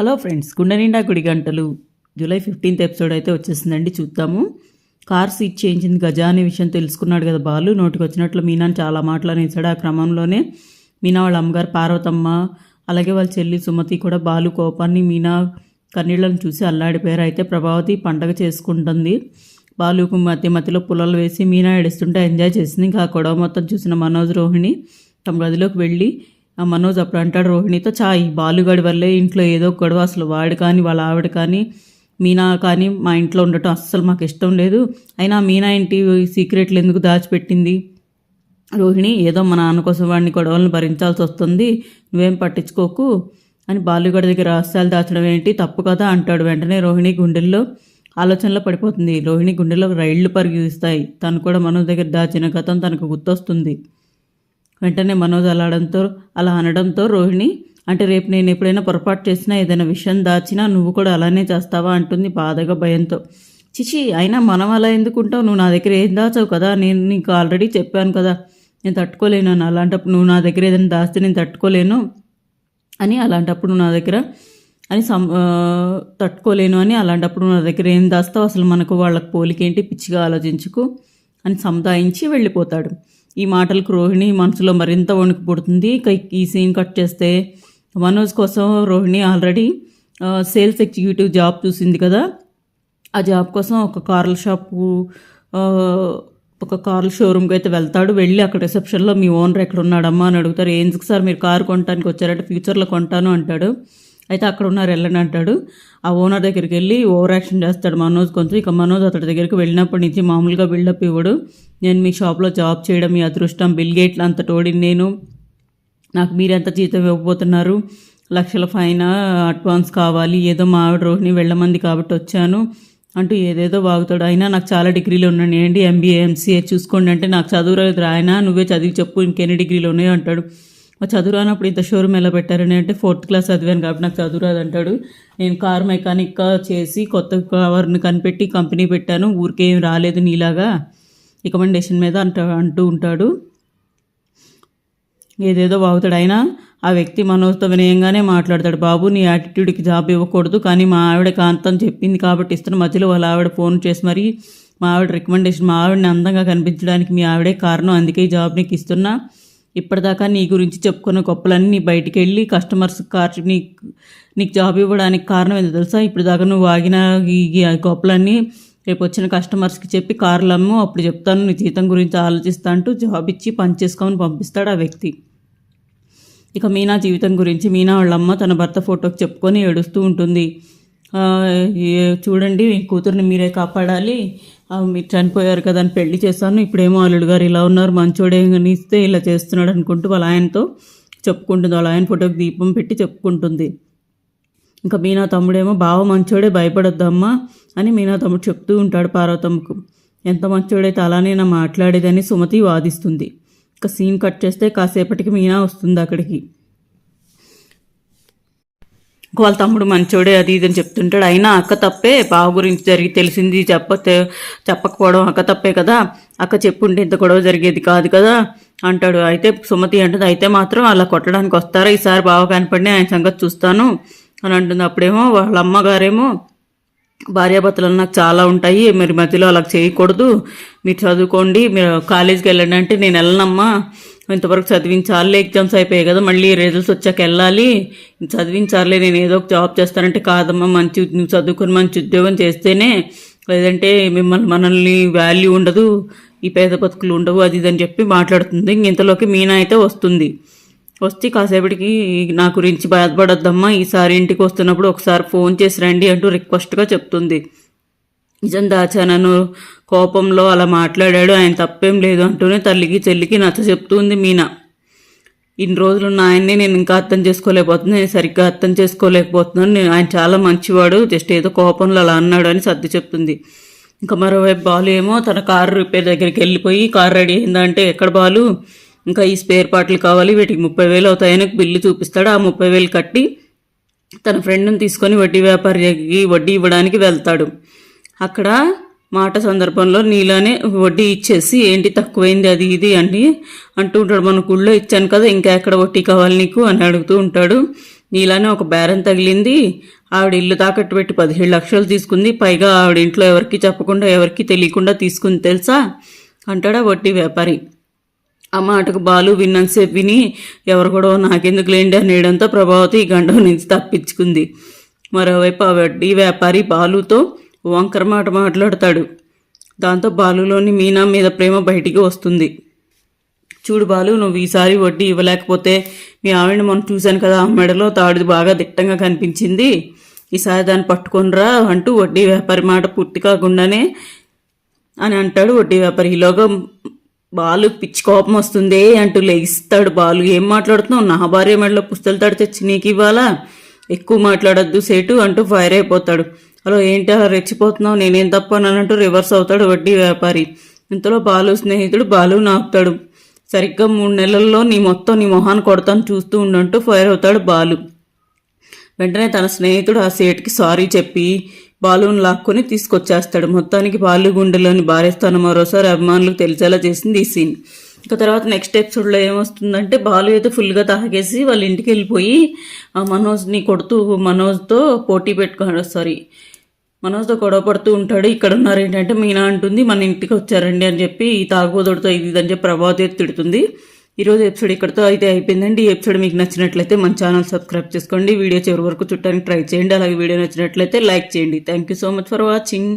Hello friends గుండె నిండా గుడి గంటలు. జూలై ఫిఫ్టీన్త్ ఎపిసోడ్ అయితే వచ్చేసిందండి చూద్దాము. కార్ సీట్ చేయించింది గజా అనే విషయం తెలుసుకున్నాడు కదా బాలు. నోటికి వచ్చినట్లు మీనాని చాలా మాటలు అనేసాడు ఆ క్రమంలోనే మీనా వాళ్ళ అమ్మగారు పార్వతమ్మ అలాగే వాళ్ళ చెల్లి సుమతి కూడా బాలు కోపాన్ని మీనా కన్నీళ్ళను చూసి అల్లాడిపోయారు. అయితే ప్రభావతి పండగ చేసుకుంటుంది. బాలుకు మధ్య మధ్యలో పుల్లలు వేసి మీనా ఏడుస్తుంటే ఎంజాయ్ చేసింది. ఇంకా ఆ గొడవ మొత్తం చూసిన మనోజ్ రోహిణి తమ గదిలోకి వెళ్ళి ఆ మనోజ్ అప్పుడు అంటాడు రోహిణితో చా ఈ బాలుగడి వల్లే ఇంట్లో ఏదో గొడవ అసలు వాడు కానీ వాళ్ళ ఆవిడ కానీ మీనా కానీ మా ఇంట్లో ఉండటం అస్సలు మాకు ఇష్టం లేదు. అయినా మీనా ఇంటి సీక్రెట్లు ఎందుకు దాచిపెట్టింది? రోహిణి ఏదో మా నాన్న కోసం వాడిని గొడవలను భరించాల్సి వస్తుంది నువ్వేం పట్టించుకోకు. అని బాలుగడి దగ్గర రహస్యాలు దాచడం ఏంటి? తప్పు కదా అంటాడు వెంటనే రోహిణి గుండెల్లో ఆలోచనలో పడిపోతుంది. రోహిణి గుండెల్లో రైళ్ళు పరిగిస్తాయి తను కూడా మనోజ్ దగ్గర దాచిన గతం తనకు గుర్తొస్తుంది. వెంటనే మనోజ్ అలాడంతో అలా అనడంతో రోహిణి అంటే రేపు నేను ఎప్పుడైనా పొరపాటు చేసినా ఏదైనా విషయం దాచినా నువ్వు కూడా అలానే చేస్తావా అంటుంది బాధగా భయంతో. చిచి అయినా మనం అలా ఎందుకుంటావు నువ్వు నా దగ్గర ఏం దాచావు కదా? నేను నీకు ఆల్రెడీ చెప్పాను కదా. నేను తట్టుకోలేను అని అలాంటప్పుడు నువ్వు నా దగ్గర ఏదైనా దాస్తే నేను తట్టుకోలేను అని అలాంటప్పుడు నా దగ్గర అని సం తట్టుకోలేను అని అలాంటప్పుడు నా దగ్గర ఏం దాస్తావు? అసలు మనకు వాళ్ళకి పోలికేంటి పిచ్చిగా ఆలోచించుకు అని సముదాయించి వెళ్ళిపోతాడు. ఈ మాటలకు రోహిణి మనసులో మరింత వణుకు పుడుతుంది. ఇక ఈ సీన్ కట్ చేస్తే మనోజ్ కోసం Rohini already sales executive job చూసింది కదా. ఆ జాబ్ కోసం ఒక కార్ల షాపు ఒక కార్ల షోరూమ్కి అయితే వెళ్తాడు. వెళ్ళి అక్కడ రిసెప్షన్లో మీ ఓనర్ ఎక్కడ ఉన్నాడమ్మా? అని అడుగుతారు. ఎందుకు సార్ మీరు కారు కొనడానికి వచ్చారంటే ఫ్యూచర్లో కొంటాను అంటాడు. అయితే అక్కడ ఉన్నారు వెళ్ళండి అంటాడు. ఆ ఓనర్ దగ్గరికి వెళ్ళి ఓవర్ యాక్షన్ చేస్తాడు మనోజ్ కొంచెం. ఇక మనోజ్ అతడి దగ్గరికి వెళ్ళినప్పటి నుంచి మామూలుగా బిల్డప్ ఇవ్వడు. నేను మీ షాప్లో జాబ్ చేయడం మీ అదృష్టం బిల్ గేట్లు అంత తోడి నేను. నాకు మీరెంత జీతం ఇవ్వబోతున్నారు? లక్షల ఫైన్ అడ్వాన్స్ కావాలి. ఏదో మా ఆవిడ రోహిణి వెళ్ళమంది కాబట్టి వచ్చాను అంటూ ఏదేదో వాగుతాడు. అయినా నాకు చాలా డిగ్రీలు ఉన్నాయి ఏంటి ఎంబీఏ ఎంసీఏ చూసుకోండి అంటే నాకు చదువు రాదు రాయనా నువ్వే చదివి చెప్పు. ఇంకెన్ని డిగ్రీలు ఉన్నాయో అంటాడు. "మా చదువు రానప్పుడు ఇంత షోరూమ్ ఎలా పెట్టారని అంటే ఫోర్త్ క్లాస్ చదివాను కాబట్టి నాకు చదువు రాదు అంటాడు నేను కార్ మెకానిక్గా చేసి కొత్త కవర్ని కనిపెట్టి కంపెనీ పెట్టాను. ఊరికేం రాలేదు నీలాగా. రికమెండేషన్ మీద అంట అంటూ ఉంటాడు. ఏదేదో బాగుతాడు అయినా ఆ వ్యక్తి మనోజ్తో వినయంగానే మాట్లాడతాడు. బాబు నీ యాటిట్యూడ్కి జాబ్ ఇవ్వకూడదు కానీ మా ఆవిడ కాంతం చెప్పింది కాబట్టి ఇస్తున్న మధ్యలో వాళ్ళ ఆవిడ ఫోన్ చేసి మరి మా ఆవిడ రికమెండేషన్ మా ఆవిడని అందంగా కనిపించడానికి మీ ఆవిడే కారణం అందుకే ఈ జాబ్ నీకు ఇస్తున్నా. ఇప్పటిదాకా నీ గురించి చెప్పుకున్న గొప్పలన్నీ బయటికి వెళ్ళి కస్టమర్స్ కార్ నీ నీకు జాబ్ ఇవ్వడానికి కారణం ఏంటో తెలుసా? ఇప్పటిదాకా నువ్వు ఆగిన ఈ గొప్పలన్నీ రేపు వచ్చిన కస్టమర్స్కి చెప్పి కార్లు అమ్ము అప్పుడు చెప్తాను నీ జీతం గురించి ఆలోచిస్తా అంటూ జాబ్ ఇచ్చి పని చేసుకోమని పంపిస్తాడు ఆ వ్యక్తి. ఇక మీనా జీవితం గురించి మీనా వాళ్ళమ్మ తన భర్త ఫోటోకి చెప్పుకొని ఏడుస్తూ ఉంటుంది. చూడండి కూతుర్ని మీరే కాపాడాలి. మీరు చనిపోయారు కదా అని పెళ్ళి చేశాను. ఇప్పుడేమో అల్లుడు గారు ఇలా ఉన్నారు. మంచోడే ఇస్తే ఇలా చేస్తున్నాడు అనుకుంటూ వాళ్ళ ఆయనతో చెప్పుకుంటుంది. వాళ్ళ ఆయన ఫోటోకి దీపం పెట్టి చెప్పుకుంటుంది. ఇంకా మీనా తమ్ముడేమో బావ మంచోడే భయపడొద్దమ్మా అని మీనా తమ్ముడు చెప్తూ ఉంటాడు పార్వతమ్మకు. ఎంత మంచోడైతే అలానే నా మాట్లాడేదని సుమతి వాదిస్తుంది. ఇంకా సీన్ కట్ చేస్తే కాసేపటికి మీనా వస్తుంది అక్కడికి. వాళ్ళ తమ్ముడు మంచోడే అది ఇది అని చెప్తుంటాడు. అయినా అక్క తప్పే బావ గురించి జరిగి తెలిసింది చెప్ప చెప్పకపోవడం అక్క తప్పే కదా. అక్క చెప్పుంటే ఇంత గొడవ జరిగేది కాదు కదా అంటాడు. అయితే సుమతి అంటుంది అయితే మాత్రం అలా కొట్టడానికి వస్తారా? ఈసారి బావ కనపడినా ఆయన సంగతి చూస్తాను అని అంటుంది. అప్పుడేమో వాళ్ళ అమ్మగారేమో భార్యాభర్తలు నాకు చాలా ఉంటాయి మీరు మధ్యలో అలా చేయకూడదు. మీరు చదువుకోండి మీరు కాలేజీకి వెళ్ళండి అంటే నేను వెళ్ళనమ్మా. ఇంతవరకు చదివించాలి ఎగ్జామ్స్ అయిపోయాయి కదా మళ్ళీ రిజల్ట్స్ వచ్చాక వెళ్ళాలి. చదివించాలే నేను ఏదో ఒక జాబ్ చేస్తానంటే కాదమ్మా మంచి నువ్వు చదువుకుని మంచి ఉద్యోగం చేస్తేనే లేదంటే మిమ్మల్ని మనల్ని వాల్యూ ఉండదు ఈ పేద బతుకులు ఉండవు అది ఇది అని చెప్పి మాట్లాడుతుంది. ఇంక ఇంతలోకి మీనా అయితే వస్తుంది. వస్తే కాసేపటికి నా గురించి బాధపడొద్దమ్మా ఈసారి ఇంటికి వస్తున్నప్పుడు ఒకసారి ఫోన్ చేసి రండి అంటూ రిక్వెస్ట్గా చెప్తుంది. నిజం దాచానను కోపంలో అలా మాట్లాడాడు. ఆయన తప్పేం లేదు అంటూనే తల్లికి చెల్లికి నచ్చ చెప్తుంది మీనా. ఇన్ని రోజులు ఉన్న ఆయన్ని నేను ఇంకా అర్థం చేసుకోలేకపోతున్నాను. నేను సరిగ్గా అర్థం చేసుకోలేకపోతున్నాను. నేను ఆయన చాలా మంచివాడు. జస్ట్ ఏదో కోపంలో అలా అన్నాడు అని సర్ది చెప్తుంది. ఇంకా మరోవైపు బాలు ఏమో తన కారు రిపేర్ దగ్గరికి వెళ్ళిపోయి కారు రెడీ అయిందంటే ఎక్కడ బాలు? ఇంకా ఈ స్పేర్ పార్ట్లు కావాలి. వీటికి ముప్పై వేలు అవుతాయని బిల్లు చూపిస్తాడు. ఆ ముప్పై వేలు కట్టి తన ఫ్రెండ్ని తీసుకొని వడ్డీ వ్యాపారికి వడ్డీ ఇవ్వడానికి వెళ్తాడు. అక్కడ మాట సందర్భంలో నీలానే వడ్డీ ఇచ్చేసి ఏంటి తక్కువైంది అది ఇది అని అంటూ ఉంటాడు. మన గుళ్ళో ఇచ్చాను కదా ఇంకా ఎక్కడ వడ్డీ కావాలి నీకు అని అడుగుతూ ఉంటాడు. నీలానే ఒక బేరం తగిలింది. ఆవిడ ఇల్లు తాకట్టు పెట్టి పదిహేడు లక్షలు తీసుకుంది. పైగా ఆవిడ ఇంట్లో ఎవరికి చెప్పకుండా ఎవరికి తెలియకుండా తీసుకుంది తెలుసా? అంటాడా వడ్డీ వ్యాపారి. ఆ మాటకు బాలు విన్నంతసేపు విని ఎవరు కూడా నాకెందుకు లేండి అనేయడంతో ప్రభావతి ఈ గండం నుంచి తప్పించుకుంది. మరోవైపు ఆ వడ్డీ వ్యాపారి బాలుతో వంకర మాట మాట్లాడతాడు. దాంతో బాలులోని మీనా మీద ప్రేమ బయటికి వస్తుంది. చూడు బాలు నువ్వు ఈసారి వడ్డీ ఇవ్వలేకపోతే మీ ఆవిడని మనం చూశాను కదా ఆ మెడలో తాడిది బాగా దిట్టంగా కనిపించింది. ఈసారి దాన్ని పట్టుకొనిరా అంటూ వడ్డీ వ్యాపారి మాట పూర్తి కాకుండానే అని అంటాడు వడ్డీ వ్యాపారి. ఈలోగా బాలు పిచ్చి కోపం వస్తుంది అంటూ లేగిస్తాడు బాలు. ఏం మాట్లాడుతున్నావు? నా భార్య మెడలో పుస్తలు తాడు తెచ్చి నీకు ఇవ్వాలా? ఎక్కువ మాట్లాడొద్దు సేటు అంటూ ఫైర్ అయిపోతాడు. అలా ఏంటి అలా రెచ్చిపోతున్నావు? నేనేం తప్పు అనంటూ రివర్స్ అవుతాడు వడ్డీ వ్యాపారి. ఇంతలో బాలు స్నేహితుడు బాలు నాపుతాడు సరిగ్గా మూడు నెలల్లో నీ మొత్తం నీ మొహాన్ని కొడతాను చూస్తూ ఉండంటూ ఫైర్ అవుతాడు బాలు. వెంటనే తన స్నేహితుడు ఆ సేట్కి సారీ చెప్పి బాలుని లాక్కొని తీసుకొచ్చేస్తాడు. మొత్తానికి బాలు గుండెలోని భార్యస్థానం మరోసారి అభిమానులకు తెలిసేలా చేసింది ఈ సీన్. ఇక తర్వాత నెక్స్ట్ ఎపిసోడ్లో ఏమొస్తుందంటే బాలు అయితే ఫుల్గా తాగేసి వాళ్ళ ఇంటికి వెళ్ళిపోయి ఆ మనోజ్ని కొడుతూ మనోజ్తో పోటీ పెట్టుకున్నాడు సారీ మనోజ్తో గొడవ పడుతూ ఉంటాడు. ఇక్కడ ఉన్నారు ఏంటంటే మీనా అంటుంది మన ఇంటికి వచ్చారండి అని చెప్పి ఈ ఇది ఇది అని చెప్పి ప్రభావతి తిడుతుంది. ఈరోజు ఎపిసోడ్ ఇక్కడితో అయితే అయిపోయిందండి. ఈ ఎపిసోడ్ మీకు నచ్చినట్లయితే మన ఛానల్ సబ్స్క్రైబ్ చేసుకోండి. వీడియో చివరి వరకు చుట్టానికి ట్రై చేయండి. అలాగే వీడియో నచ్చినట్లయితే లైక్ చేయండి. Thank you so much for watching